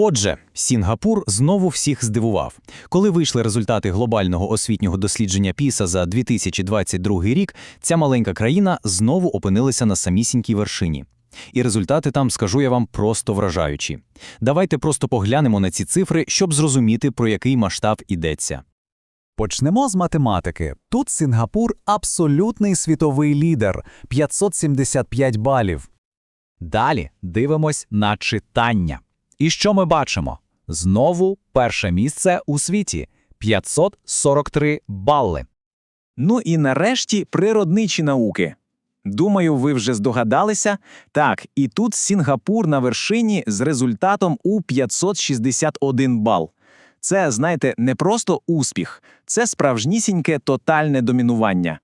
Отже, Сінгапур знову всіх здивував. Коли вийшли результати глобального освітнього дослідження PISA за 2022 рік, ця маленька країна знову опинилася на самісінькій вершині. І результати там, скажу я вам, просто вражаючі. Давайте просто поглянемо на ці цифри, щоб зрозуміти, про який масштаб ідеться. Почнемо з математики. Тут Сінгапур абсолютний світовий лідер 575 балів. Далі дивимось на читання. І що ми бачимо? Знову перше місце у світі 543 бали. Ну і нарешті природничі науки. Думаю, ви вже здогадалися. Так, і тут Сінгапур на вершині з результатом у 561 бал. Це, знаєте, не просто успіх, це справжнісіньке тотальне домінування.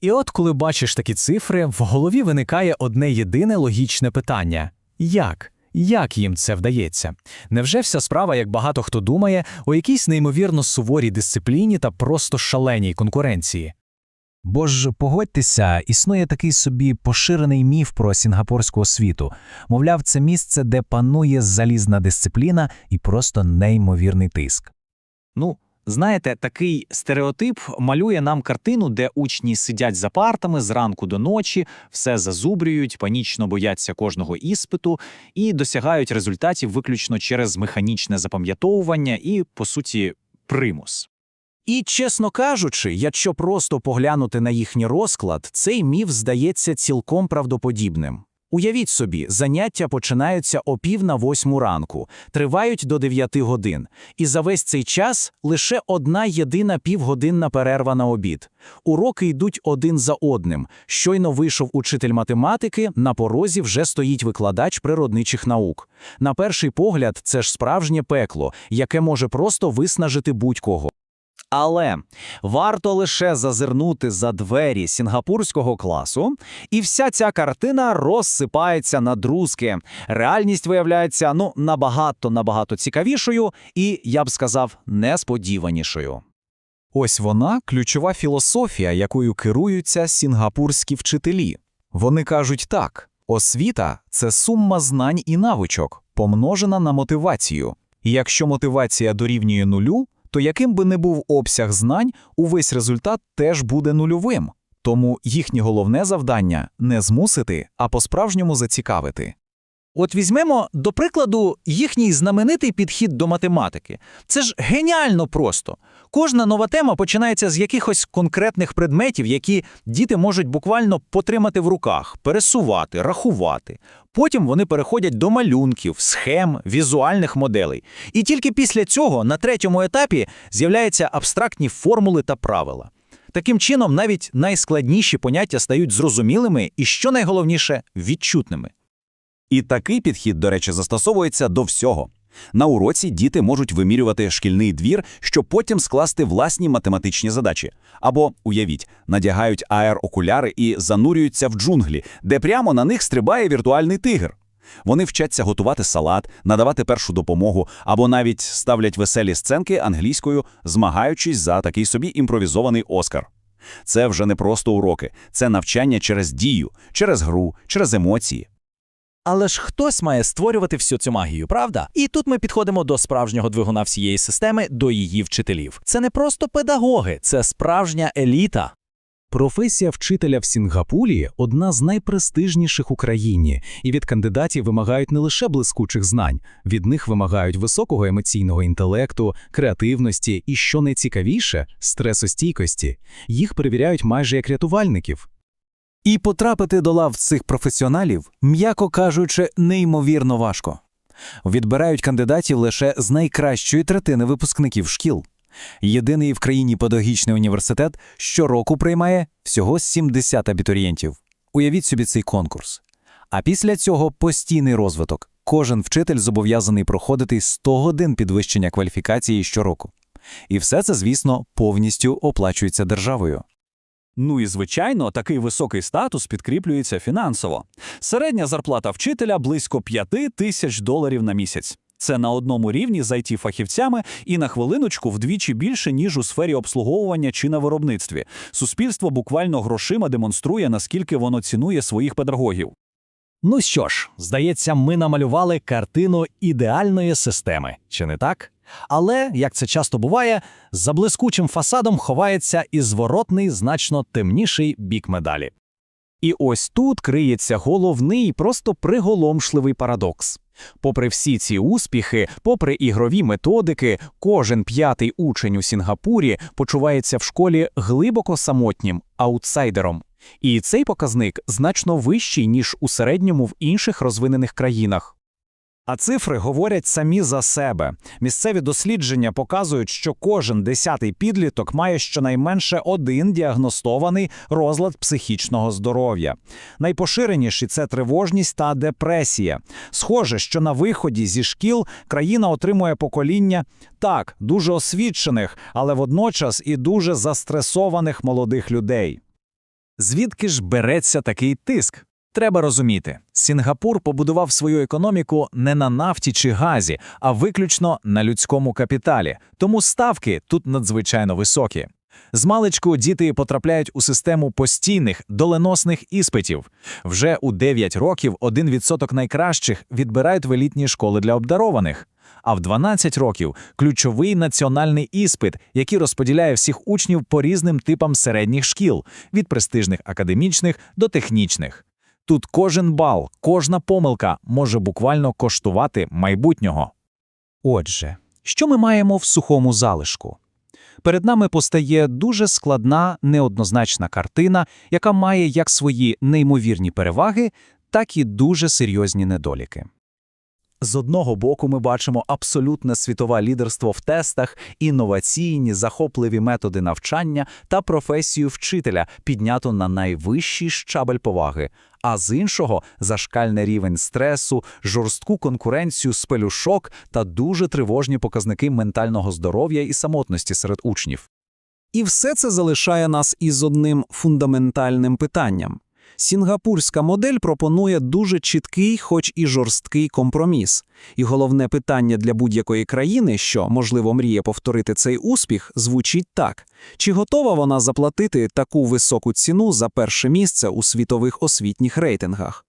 І от коли бачиш такі цифри, в голові виникає одне єдине логічне питання: як? Як їм це вдається? Невже вся справа, як багато хто думає, у якійсь неймовірно суворій дисципліні та просто шаленій конкуренції? Бо ж погодьтеся, існує такий собі поширений міф про сінгапурську освіту. Мовляв, це місце, де панує залізна дисципліна і просто неймовірний тиск. Ну, знаєте, такий стереотип малює нам картину, де учні сидять за партами зранку до ночі, все зазубрюють, панічно бояться кожного іспиту і досягають результатів виключно через механічне запам'ятовування і, по суті, примус. І, чесно кажучи, якщо просто поглянути на їхній розклад, цей міф здається цілком правдоподібним. Уявіть собі, заняття починаються о пів на восьму ранку, тривають до дев'яти годин, і за весь цей час лише одна єдина півгодинна перерва на обід. Уроки йдуть один за одним. Щойно вийшов учитель математики, на порозі вже стоїть викладач природничих наук. На перший погляд, це ж справжнє пекло, яке може просто виснажити будь-кого. Але варто лише зазирнути за двері сінгапурського класу, і вся ця картина розсипається на друзки. Реальність виявляється ну набагато набагато цікавішою і, я б сказав, несподіванішою. Ось вона ключова філософія, якою керуються сінгапурські вчителі. Вони кажуть так: освіта це сумма знань і навичок, помножена на мотивацію. І якщо мотивація дорівнює нулю, то яким би не був обсяг знань, увесь результат теж буде нульовим. Тому їхнє головне завдання не змусити, а по-справжньому зацікавити. От візьмемо, до прикладу, їхній знаменитий підхід до математики. Це ж геніально просто. Кожна нова тема починається з якихось конкретних предметів, які діти можуть буквально потримати в руках, пересувати, рахувати. Потім вони переходять до малюнків, схем, візуальних моделей. І тільки після цього, на третьому етапі, з'являються абстрактні формули та правила. Таким чином, навіть найскладніші поняття стають зрозумілими і, що найголовніше, відчутними. І такий підхід, до речі, застосовується до всього. На уроці діти можуть вимірювати шкільний двір, щоб потім скласти власні математичні задачі. Або, уявіть, надягають AR-окуляри і занурюються в джунглі, де прямо на них стрибає віртуальний тигр. Вони вчаться готувати салат, надавати першу допомогу або навіть ставлять веселі сценки англійською, змагаючись за такий собі імпровізований Оскар. Це вже не просто уроки, це навчання через дію, через гру, через емоції. Але ж хтось має створювати всю цю магію, правда? І тут ми підходимо до справжнього двигуна всієї системи, до її вчителів. Це не просто педагоги, це справжня еліта. Професія вчителя в Сінгапурі одна з найпрестижніших у країні, і від кандидатів вимагають не лише блискучих знань, від них вимагають високого емоційного інтелекту, креативності і, що найцікавіше, стресостійкості. Їх перевіряють майже як рятувальників. І потрапити до лав цих професіоналів, м'яко кажучи, неймовірно важко. Відбирають кандидатів лише з найкращої третини випускників шкіл. Єдиний в країні педагогічний університет щороку приймає всього 70 абітурієнтів. Уявіть собі цей конкурс. А після цього постійний розвиток. Кожен вчитель зобов'язаний проходити 100 годин підвищення кваліфікації щороку. І все це, звісно, повністю оплачується державою. Ну і звичайно, такий високий статус підкріплюється фінансово. Середня зарплата вчителя близько 5 тисяч доларів на місяць. Це на одному рівні з it фахівцями і на хвилиночку вдвічі більше, ніж у сфері обслуговування чи на виробництві. Суспільство буквально грошима демонструє, наскільки воно цінує своїх педагогів. Ну що ж, здається, ми намалювали картину ідеальної системи, чи не так? Але, як це часто буває, за блискучим фасадом ховається і зворотний, значно темніший бік медалі. І ось тут криється головний, просто приголомшливий парадокс. Попри всі ці успіхи, попри ігрові методики, кожен п'ятий учень у Сінгапурі почувається в школі глибоко самотнім аутсайдером. І цей показник значно вищий, ніж у середньому в інших розвинених країнах. А цифри говорять самі за себе. Місцеві дослідження показують, що кожен десятий підліток має щонайменше один діагностований розлад психічного здоров'я. Найпоширеніші це тривожність та депресія. Схоже, що на виході зі шкіл країна отримує покоління так, дуже освічених, але водночас і дуже застресованих молодих людей. Звідки ж береться такий тиск? Треба розуміти, Сінгапур побудував свою економіку не на нафті чи газі, а виключно на людському капіталі, тому ставки тут надзвичайно високі. Змалечку діти потрапляють у систему постійних доленосних іспитів. Вже у 9 років 1% найкращих відбирають в елітні школи для обдарованих. А в 12 років ключовий національний іспит, який розподіляє всіх учнів по різним типам середніх шкіл, від престижних академічних до технічних. Тут кожен бал, кожна помилка може буквально коштувати майбутнього. Отже, що ми маємо в сухому залишку? Перед нами постає дуже складна, неоднозначна картина, яка має як свої неймовірні переваги, так і дуже серйозні недоліки. З одного боку, ми бачимо абсолютне світове лідерство в тестах, інноваційні, захопливі методи навчання та професію вчителя, підняту на найвищий щабель поваги. А з іншого зашкальний рівень стресу, жорстку конкуренцію з пелюшок та дуже тривожні показники ментального здоров'я і самотності серед учнів. І все це залишає нас із одним фундаментальним питанням. Сінгапурська модель пропонує дуже чіткий, хоч і жорсткий компроміс. І головне питання для будь-якої країни, що, можливо, мріє повторити цей успіх, звучить так: чи готова вона заплатити таку високу ціну за перше місце у світових освітніх рейтингах?